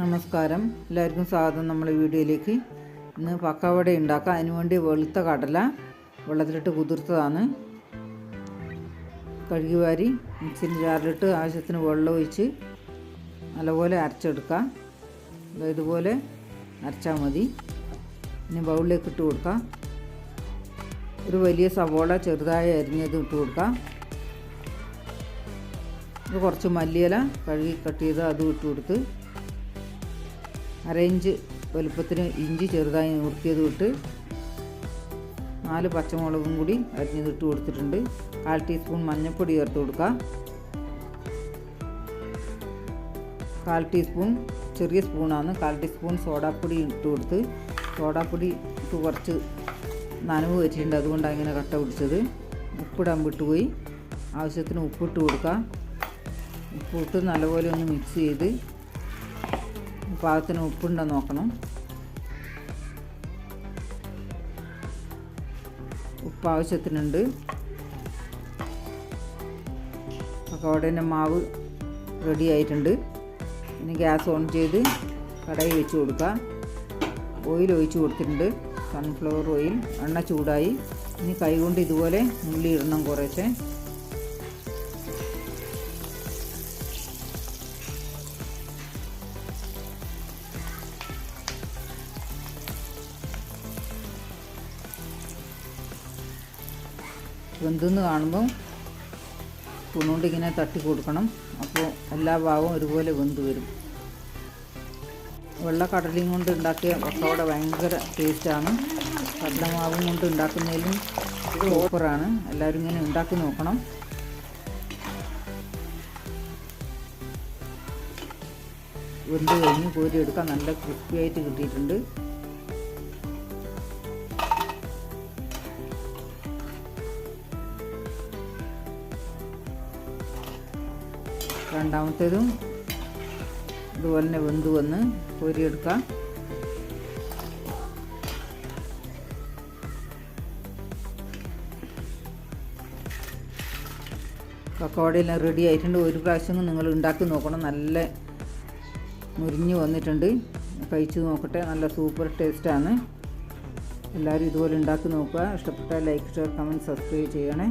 നമസ്കാരം. എല്ലാവർക്കും സ്വാഗതം നമ്മളെ വീഡിയോയിലേക്ക്. ഇന്ന് പക്കവട ഉണ്ടാക്കാം. അതിനുവേണ്ടി വെളുത്ത കടല വെള്ളത്തിലിട്ട് കുതിർത്തതാണ്. കഴുകി വാരി മിക്സിന്റെ ജാറിലിട്ട് ആവശ്യത്തിന് വെള്ളം ഒഴിച്ച് നല്ലപോലെ അരച്ചെടുക്കാം. ഇതുപോലെ അരച്ചാൽ മതി. ഇനി ബൗളിലേക്ക് ഇട്ട് കൊടുക്കാം. ഒരു വലിയ സവോള ചെറുതായി അരിഞ്ഞത് ഇട്ട് കൊടുക്കാം. കുറച്ച് മല്ലിയില കഴുകി കട്ട് ചെയ്ത് അതും ഇട്ട് കൊടുത്ത് അര ഇഞ്ച് വലുപ്പത്തിന് ഇഞ്ചി ചെറുതായി നുറുക്കിയത് ഇട്ട് നാല് പച്ചമുളകും കൂടി അരിഞ്ഞതിട്ട് കൊടുത്തിട്ടുണ്ട്. കാൽ ടീസ്പൂൺ മഞ്ഞൾപ്പൊടി ചേർത്ത് കൊടുക്കുക. കാൽ ടീസ്പൂൺ ചെറിയ സ്പൂണാണ്. കാൽ ടീസ്പൂൺ സോഡാപ്പൊടി ഇട്ട് കൊടുത്ത് സോഡാപ്പൊടി ഇട്ട് കുറച്ച് നനവ് വെച്ചിട്ടുണ്ട്. അതുകൊണ്ടാണ് ഇങ്ങനെ കട്ട പിടിച്ചത്. ഉപ്പിടാൻ വിട്ടുപോയി ആവശ്യത്തിന് ഉപ്പിട്ട് കൊടുക്കുക. ഉപ്പിട്ട് നല്ലപോലെ ഒന്ന് മിക്സ് ചെയ്ത് പാകത്തിന് ഉപ്പുണ്ടോ നോക്കണം. ഉപ്പ് ആവശ്യത്തിനുണ്ട്. പക്കോടേന്റെ മാവ് റെഡി ആയിട്ടുണ്ട്. ഇനി ഗ്യാസ് ഓൺ ചെയ്ത് കടയിൽ വെച്ച് കൊടുക്കുക ഓയിൽ ഒഴിച്ച് കൊടുത്തിട്ടുണ്ട്. സൺഫ്ലവർ ഓയിൽ എണ്ണ ചൂടായി. ഇനി കൈകൊണ്ട് ഇതുപോലെ ഉള്ളി ഇടണം കുറേശ്ശെ. വെന്തെന്ന് കാണുമ്പം തുണുകൊണ്ട് ഇങ്ങനെ തട്ടി കൊടുക്കണം. അപ്പോൾ എല്ലാ ഭാഗവും ഒരുപോലെ വെന്ത് വരും. വെള്ളക്കടലയും കൊണ്ട് ഉണ്ടാക്കിയ പക്കോട ഭയങ്കര ടേസ്റ്റാണ്. കടലമാവും കൊണ്ട് ഉണ്ടാക്കുന്നതിലും സൂപ്പറാണ്. എല്ലാവരും ഇങ്ങനെ ഉണ്ടാക്കി നോക്കണം. വെന്ത് കഴിഞ്ഞ് കോരിയെടുക്കാൻ നല്ല ക്രിസ്പി ആയിട്ട് കിട്ടിയിട്ടുണ്ട്. രണ്ടാമത്തേതും ഇതുപോലെ തന്നെ വെന്ത് വന്ന് കോരിയെടുക്കാം. പക്കോടയെല്ലാം റെഡി ആയിട്ടുണ്ട്. ഒരു പ്രാവശ്യം നിങ്ങൾ ഉണ്ടാക്കി നോക്കണം. നല്ല മുരിഞ്ഞു വന്നിട്ടുണ്ട്. കഴിച്ച് നോക്കട്ടെ. നല്ല സൂപ്പർ ടേസ്റ്റാണ് എല്ലാവരും ഇതുപോലെ ഉണ്ടാക്കി നോക്കുക. ഇഷ്ടപ്പെട്ടാൽ ലൈക്ക് ഷെയർ കമന്റ് സബ്സ്ക്രൈബ് ചെയ്യണേ.